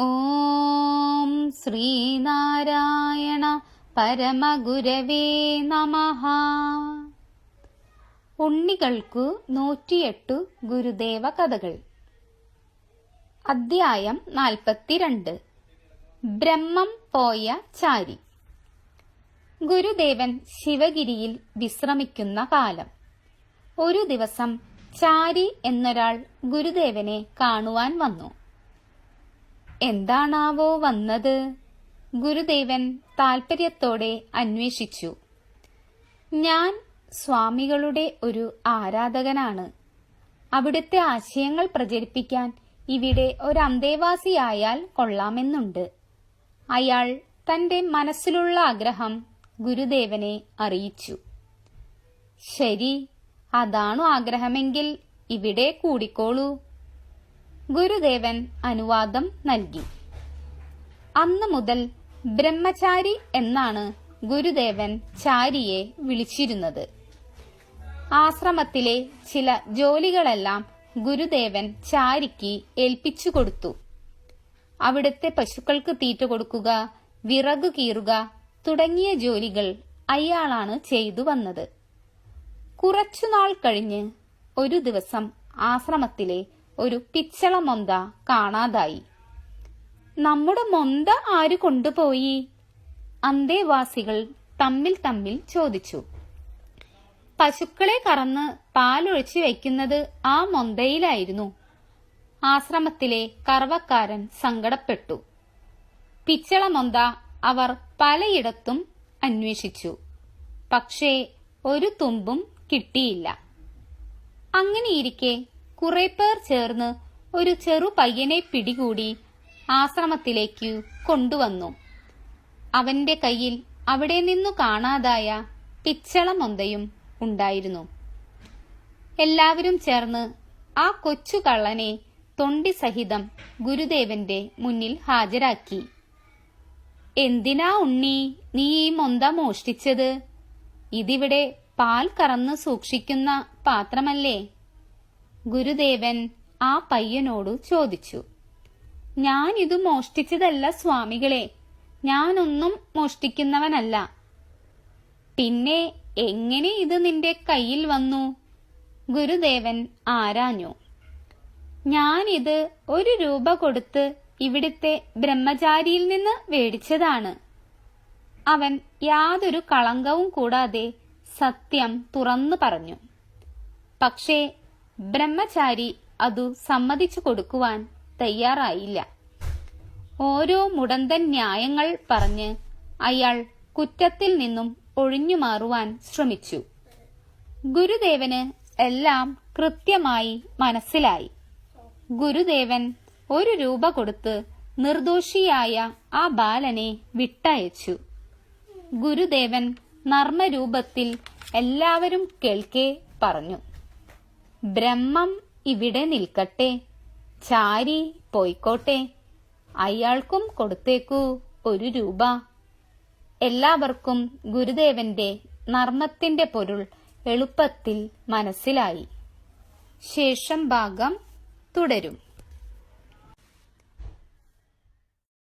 ഓം ശ്രീനാരായണ പരമഗുരവേ നമഃ. ഉണ്ണികൾക്കു നൂറ്റിയെട്ടു ഗുരുദേവ കഥകൾ. അദ്ധ്യായം നാൽപ്പത്തിരണ്ട്. ബ്രഹ്മം പോയ ചാരി. ഗുരുദേവൻ ശിവഗിരിയിൽ വിശ്രമിക്കുന്ന കാലം. ഒരു ദിവസം ചാരി എന്നൊരാൾ ഗുരുദേവനെ കാണുവാൻ വന്നു. എന്താണാവോ വന്നത്? ഗുരുദേവൻ താൽപര്യത്തോടെ അന്വേഷിച്ചു. ഞാൻ സ്വാമികളുടെ ഒരു ആരാധകനാണ്. അവിടുത്തെ ആശയങ്ങൾ പ്രചരിപ്പിക്കാൻ ഇവിടെ ഒരു അന്തേവാസിയായാൽ കൊള്ളാമെന്നുണ്ട്. അയാൾ തന്റെ മനസ്സിലുള്ള ആഗ്രഹം ഗുരുദേവനെ അറിയിച്ചു. ശരി അതാണു ആഗ്രഹമെങ്കിൽ ഇവിടെ കൂടിക്കോളൂ. ഗുരുദേവൻ അനുവാദം നൽകി. അന്നു മുതൽ ബ്രഹ്മചാരി എന്നാണ് ഗുരുദേവൻ ചാരിയെ വിളിച്ചിരുന്നത്. ആശ്രമത്തിലെ ചില ജോലികളെല്ലാം ഗുരുദേവൻ ചാരിക്ക് ഏൽപ്പിച്ചു കൊടുത്തു. അവിടുത്തെ പശുക്കൾക്ക് തീറ്റ കൊടുക്കുക വിറകു കീറുക തുടങ്ങിയ ജോലികൾ അയാളാണ് ചെയ്തു വന്നത്. കുറച്ചുനാൾ കഴിഞ്ഞ് ഒരു ദിവസം ആശ്രമത്തിലെ ഒരു പിച്ചള മൊന്ത കാണാതായി. നമ്മുടെ മൊന്ത ആര് കൊണ്ടുപോയി? അന്തേവാസികൾ തമ്മിൽ തമ്മിൽ ചോദിച്ചു. പശുക്കളെ കറന്ന് പാലൊഴിച്ചു വെക്കുന്നത് ആ മൊന്തയിലായിരുന്നു. ആശ്രമത്തിലെ കറവക്കാരൻ സങ്കടപ്പെട്ടു. പിച്ചള മൊന്ത അവർ പലയിടത്തും അന്വേഷിച്ചു. പക്ഷേ ഒരു തുമ്പും കിട്ടിയില്ല. അങ്ങനെയിരിക്കെ കുറെ പേർ ചേർന്ന് ഒരു ചെറു പയ്യനെ പിടികൂടി ആശ്രമത്തിലേക്ക് കൊണ്ടുവന്നു. അവന്റെ കയ്യിൽ അവിടെ നിന്നു കാണാതായ പിച്ചളമൊന്തയും ഉണ്ടായിരുന്നു. എല്ലാവരും ചേർന്ന് ആ കൊച്ചു കള്ളനെ തൊണ്ടി സഹിതം ഗുരുദേവന്റെ മുന്നിൽ ഹാജരാക്കി. എന്തിനാ ഉണ്ണി നീ ഈ മൊന്ത മോഷ്ടിച്ചത്? ഇതിവിടെ പാൽ കറന്ന് സൂക്ഷിക്കുന്ന പാത്രമല്ലേ? ഗുരുദേവൻ ആ പയ്യനോട് ചോദിച്ചു ഞാൻ ഇത് മോഷ്ടിച്ചതല്ല സ്വാമികളെ. ഞാനൊന്നും മോഷ്ടിക്കുന്നവനല്ല. പിന്നെ എങ്ങനെ ഇത് നിന്റെ കയ്യിൽ വന്നു? ഗുരുദേവൻ ആരാഞ്ഞു ഞാനിത് ഒരു രൂപ കൊടുത്ത് ഇവിടുത്തെ ബ്രഹ്മചാരിയിൽ നിന്ന് മേടിച്ചതാണ്. അവൻ യാതൊരു കളങ്കവും കൂടാതെ സത്യം തുറന്നു പറഞ്ഞു. പക്ഷേ ബ്രഹ്മചാരി അതു സമ്മതിച്ചു കൊടുക്കുവാൻ തയ്യാറായില്ല. ഓരോ മുടന്തൻ ന്യായങ്ങൾ പറഞ്ഞ് അയാൾ കുറ്റത്തിൽ നിന്നും ഒഴിഞ്ഞു മാറുവാൻ ശ്രമിച്ചു. ഗുരുദേവന് എല്ലാം കൃത്യമായി മനസ്സിലായി. ഗുരുദേവൻ ഒരു രൂപ കൊടുത്ത് നിർദോഷിയായ ആ ബാലനെ വിട്ടയച്ചു. ഗുരുദേവൻ നർമ്മരൂപത്തിൽ എല്ലാവരും കേൾക്കേ പറഞ്ഞു. ബ്രഹ്മം ഇവിടെ നിൽക്കട്ടെ. ചാരി പോയിക്കോട്ടെ. അയാൾക്കും കൊടുത്തേക്കൂ ഒരു രൂപ. എല്ലാവർക്കും ഗുരുദേവന്റെ നർമ്മത്തിന്റെ പൊരുൾ എളുപ്പത്തിൽ മനസ്സിലായി. ശേഷം ഭാഗം തുടരും.